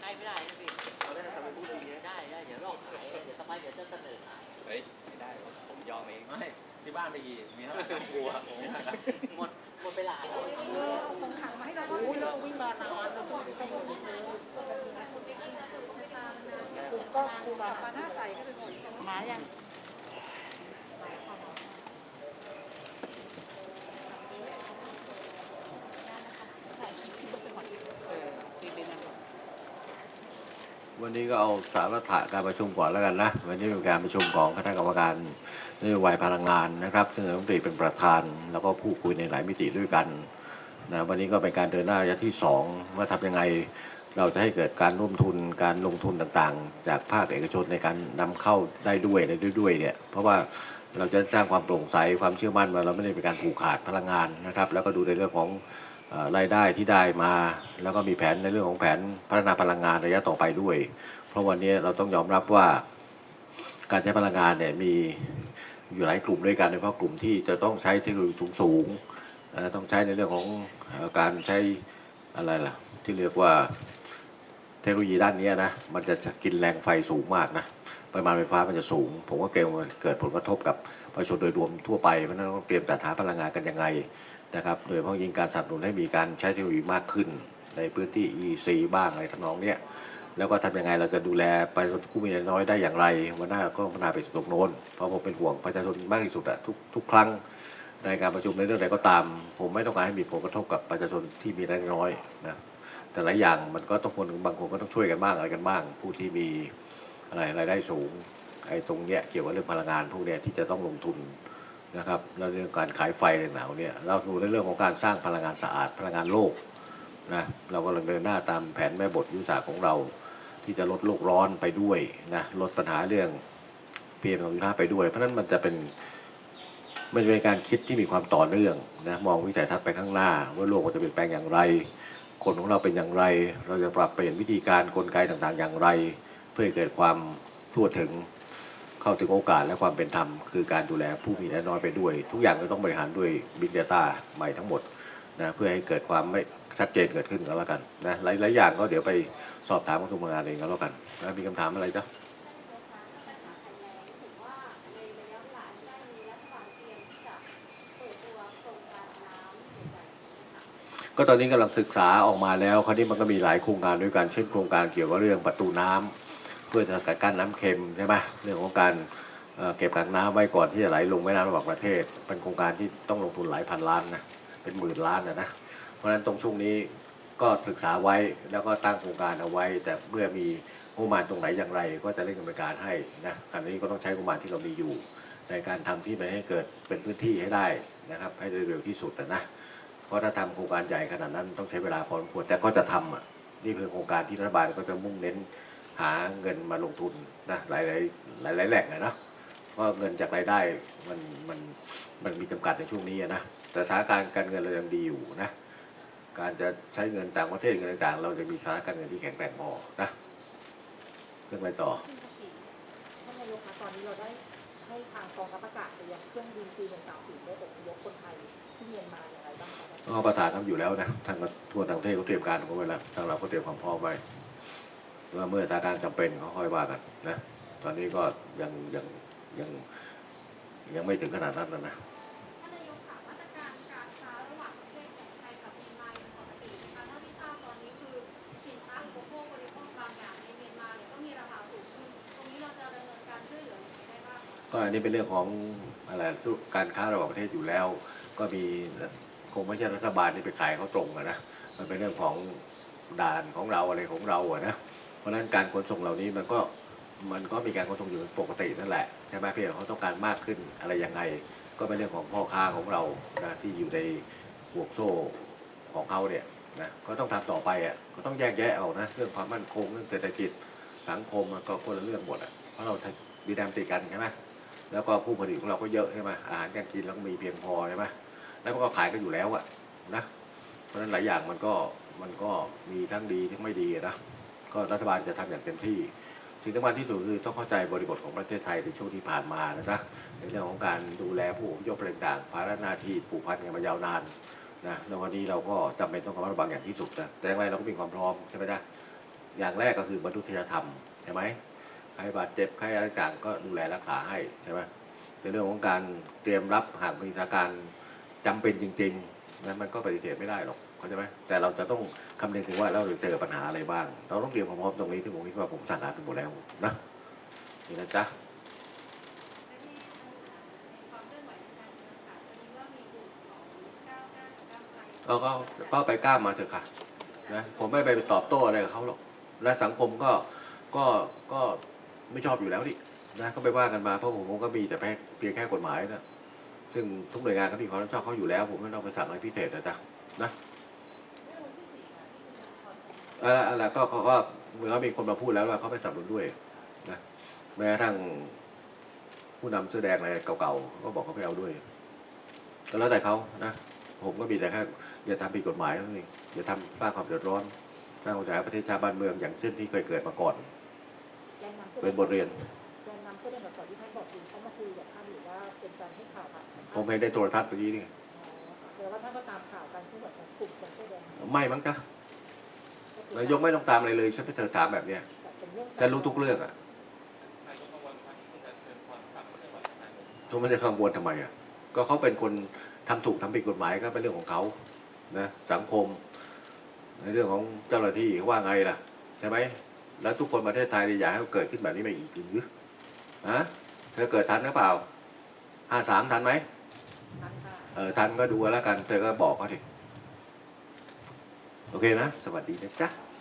ให้ไม่ได้นะพี่เราได้ทำเป็นผู้ดีเนี่ยได้ได้เดี๋ยวลอกขายเดี๋ยวทำไมเดี๋ยวจะเสนอขายเฮ้ยไม่ได้ผมผมยอมเองไม่ที่บ้านไม่กี่มีเท่าไหร่ก็กลัวผมไม่ได้ละหมดหมดไปหลายส่งขังมาให้เราโอ้ยเราวิ่งมาตามคุณก็คุณมาหน้าใสก็เป็นคนมายัง นี้ก็เอาสาระถะการประชุมก่อนแล้วกันนะวันนี้เป็นการประชุมของคณะกรรมการนโยบายพลังงานนะครับซึ่งรัฐมนตรีเป็นประธาน แล้วก็ผู้คุยในหลายมิติด้วยกันนะวันนี้ก็เป็นการเดินหน้าระยะที่สองว่าทำยังไงเราจะให้เกิดการร่วมทุนการลงทุนต่างๆ จากภาคเอกชนในการนำเข้าได้ด้วยในด้วยด้วยเนี่ยเพราะว่าเราจะสร้างความโปร่งใสความเชื่อมั่นว่าเราไม่ได้เป็นการผูกขาดพลังงานนะครับ แล้วก็ดูในเรื่องของ รายได้ที่ได้มา แล้วก็มีแผนในเรื่องของแผนพัฒนาพลังงานระยะต่อไปด้วย เพราะวันนี้เราต้องยอมรับว่าการใช้พลังงานเนี่ยมีอยู่หลายกลุ่มด้วยกันโดยเฉพาะกลุ่มที่จะต้องใช้เทคโนโลยีสูงๆต้องใช้ในเรื่องของการใช้อะไรล่ะ ที่เรียกว่าเทคโนโลยีด้านนี้นะมันจะกินแรงไฟสูงมากนะปริมาณไฟฟ้ามันจะสูง ผมก็เกรงว่ามันเกิดผลกระทบกับประชาชนโดยรวมทั่วไปเพราะฉะนั้นต้องเตรียมจัดหาพลังงานกันยังไง นะครับ โดยเฉพาะยิ่งการสนับสนุนให้มีการใช้เทคโนโลยีมากขึ้น ในพื้นที่ EC บ้างอะไรทำนองเนี้ยแล้วก็ทำยังไงเราจะดูแลประชาชนผู้มีรายน้อยได้อย่างไรวันหน้าก็พัฒนาไปสู่ตรงโน้นเพราะผมเป็นห่วงประชาชนมากที่สุดอะทุกทุกครั้งในการประชุมในเรื่องใดก็ตาม ผมไม่ต้องการให้มีผลกระทบกับประชาชนที่มีรายน้อยนะแต่หลายอย่างมันก็ต้องคนบางคนก็ต้องช่วยกันบ้างอะไรกันบ้าง ผู้ที่มีอะไรรายได้สูงไอ้ตรงเนี้ยเกี่ยวกับเรื่องพลังงานพวกเนี้ยที่จะต้องลงทุน นะครับแล้วเรื่องการขายไฟในหนาวเนี่ยเราดูในเรื่องของการสร้างพลังงานสะอาดพลังงานโลกนะเรากำลังเดินหน้าตามแผนแม่บทยุทธศาสตร์ของเรา ที่จะลดโลกร้อนไปด้วยนะลดปัญหาเรื่องเพีเอ็มสองจุดห้าไปด้วย เพราะนั้นมันจะเป็นมันจะเป็นการคิดที่มีความต่อเนื่องนะมองวิสัยทัศน์ไปข้างหน้า ว่าโลกจะเปลี่ยนแปลงอย่างไร คนของเราเป็นอย่างไร เราจะปรับเปลี่ยนวิธีการกลไกต่างๆ อย่างไร เพื่อเกิดความทั่วถึง เข้าถึงโอกาสและความเป็นธรรมคือการดูแลผู้มีรายน้อยไปด้วย ทุกอย่างก็ต้องบริหารด้วย Big Data ใหม่ทั้งหมดนะเพื่อให้เกิดความไม่ชัดเจนเกิดขึ้นก็แล้วกันนะหลายหลายอย่างก็เดี๋ยวไปสอบถามกระทรวงพลังงานเองก็แล้วกันนะมีคำถามอะไรจ๊ะก็ตอนนี้กำลังศึกษาออกมาแล้วคราวนี้มันก็มีหลายโครงการด้วยกันเช่นโครงการเกี่ยวกับเรื่องประตูน้ำเพื่อจะกัดกั้นน้ำเค็มใช่ไหมเรื่องของการเเก็บกักน้ำไว้ก่อนที่จะไหลลงแม่น้ำระหว่างประเทศ เป็นโครงการที่ต้องลงทุนหลายพันล้านนะเป็นหมื่นล้านนะนะเพราะฉะนั้นตรงช่วงนี้ก็ศึกษาไว้แล้วก็ตั้งโครงการเอาไว้ แต่เมื่อมีงบประมาณตรงไหนอย่างไร ก็จะเร่งดำเนินการให้นะคราวนี้ก็ต้องใช้งบประมาณที่เรามีอยู่ ในการทำที่มันให้เกิดเป็นพื้นที่ให้ได้นะครับ ให้เร็วที่สุดนะนะเพราะถ้าทำโครงการใหญ่ขนาดนั้นต้องใช้เวลาพอสมควรแต่ก็จะทำอะนี่คือโครงการที่รัฐบาลก็จะมุ่งเน้น หาเงินมาลงทุนนะหลายหลายหลายหลายๆแหล่งอะนะเพราะเงินจากรายได้มันมันมันมีจำกัดในช่วงนี้อะนะแต่สถานการณ์การเงินเรายังดีอยู่นะการจะใช้เงินต่างประเทศเงินต่างๆเราจะมีสถานการณ์เงินที่แข็งแกร่งพอนะเรื่องอะไรต่อท่านนายกคะตอนนี้เราได้ให้ทางกองทัพอากาศไปยังเครื่องบินปีหนึ่งสามสี่ได้อพยพคนไทยที่เมียนมาอย่างไรบ้างคะก็ประธานทำอยู่แล้วนะทางทั่วต่างประเทศเขาเตรียมการของเขาไว้แล้วทางเราก็เตรียมความพร้อมไว้ว่า เมื่อสถานการณ์จำเป็นเขาค่อยว่ากันนะตอนนี้ก็ยังยังยังยังไม่ถึงขนาดนั้นนะนะท่านนายกค่ะมาตรการการค้าระหว่างประเทศของไทยกับเมียนมายังปกตินะคะเท่าที่ทราบตอนนี้คือสินค้าอุปโภคบริโภคบางอย่างในเมียนมาเนี่ยก็มีราคาสูงขึ้นตรงนี้เราจะดำเนินการช่วยเหลือยังไงได้บ้างคะก็อันนี้เป็นเรื่องของอะไรธุรการค้าระหว่างประเทศอยู่แล้ว ก็มีคงไม่ใช่รัฐบาลที่ไปขายเขาตรงอะนะมันเป็นเรื่องของด่านของเราอะไรของเราอะนะเพ ราะฉะนั้นการขนส่งเหล่านี้มันก็มันก็มีการขนส่งอยู่เป็นปกตินั่นแหละใช่ไหมเพียงเขาต้องการมากขึ้นอะไรยังไง ก็เป็นเรื่องของพ่อค้าของเรานะที่อยู่ในห่วงโซ่ของเขาเนี่ยนะก็ต้องทำต่อไปอะก็ต้องแยกแยะเอานะเรื่องความมั่นคงเรื่องเศรษฐกิจสังคมก็คนละเรื่องหมดอะเพราะเรามีแดมติกันใช่ไหมแล้วก็ผู้ผลิตของเราก็เยอะใช่ไหมอาหารการกินเราก็มีเพียงพอใช่ไหมแล้วมันก็ขายกันอยู่แล้วอะนะเพราะฉะนั้นหลายอย่างมันก็มันก็มีทั้งดีทั้งไม่ดีนะ ก็รัฐบาลจะทำอย่างเต็มที่สิ่งสำคัญที่สุดคือต้องเข้าใจบริบทของประเทศไทยในช่วงที่ผ่านมานะนะในเรื่องของการดูแลผู้อพยพอะไรต่างๆภาระหน้าที่ผูกพันกันมายาวนานนะในวันนี้เราก็จำเป็นต้องระมัดระวังอย่างที่สุดนะแต่อย่างไรเราก็มีความพร้อมใช่ไหมนะอย่างแรกก็คือมนุษยธรรมใช่ไหมใครบาดเจ็บใครอะไรต่างก็ดูแลรักษาให้ใช่ไหมในเรื่องของการเตรียมรับหากมีสถานการณ์จำเป็นจริงๆนะมันก็ปฏิเสธไม่ได้หรอก เข้าใจไหมแต่เราจะต้องคำนึงถึงว่าเราจะเจอปัญหาอะไรบ้าง เราต้องเตรียมความพร้อมตรงนี้ที่ผมคิดว่าผมสั่งการไปหมดแล้วนะนี่นะจ๊ะและที่ความเคลื่อนไหวทางการเมืองค่ะวันนี้ว่ามีกลุ่มของก้าวหน้ากับก้าวไกลเราก็ก็ไปกล้ามาเถอะค่ะนะผมไม่ไปตอบโต้อะไรกับเขาหรอกและสังคมก็ก็ก็ไม่ชอบอยู่แล้วดินะก็ไปว่ากันมาเพราะผมก็มีแต่แค่เพียงแค่กฎหมายนะซึ่งทุกหน่วยงานก็มีความรับผิดชอบเขาอยู่แล้ว ผมไม่ต้องไปสั่งอะไรพิเศษนะจ๊ะนะ อะไรอะไรก็เขาก็เมื่อเขามีคนมาพูดแล้วว่าเขาไม่สนับสนุนด้วยนะแม้กระทั่งผู้นำเสื้อแดงอะไรเก่าๆก็บอกเขาไม่เอาด้วยก็แล้วแต่เขานะผมก็มีแต่แค่อย่าทำผิดกฎหมายเท่านั้นเองอย่าทำสร้างความเดือดร้อนสร้างความเสียหายประเทศชาติบ้านเมืองอย่างเช่นที่เคยเกิดมาก่อน แกนนำสื้อเป็นบทเรียน แกนนำเสื้อแดงกับก่อนที่ท่านบอกคือเขามาคุยกับท่านหรือว่าเป็นการให้ข่าวผ่านทางผมเห็นในโทรทัศน์เมื่อกี้นี่อ๋อแปลว่าท่านก็ตามข่าวการเคลื่อนไหวของกลุ่มคนเสื้อแดง ไม่มั้งจ้ะ นายกไม่ต้องตามอะไรเลยฉันไปเธอถามแบบเนี้ยแต่เป็นเรื่องฉันรู้ทุกเรื่องอะทุกไม่ได้กังวลทำไมอะ ก็เขาเป็นคนทำถูกทำผิดกฎหมายก็เป็นเรื่องของเขานะสังคม ในเรื่องของเจ้าหน้าที่เขาว่าไงล่ะใช่ไหมแล้วทุกคนประเทศไทยเนี่ยอยากให้เกิดขึ้นแบบนี้มาอีกหรือฮะเธอเกิดทันหรือเปล่าห้าสามทันไหมท่านค่ะเออทันก็ดูเอาแล้วกันเธอก็บอกเขาดิ โอเคนะ สวัสดีนะจ๊ะ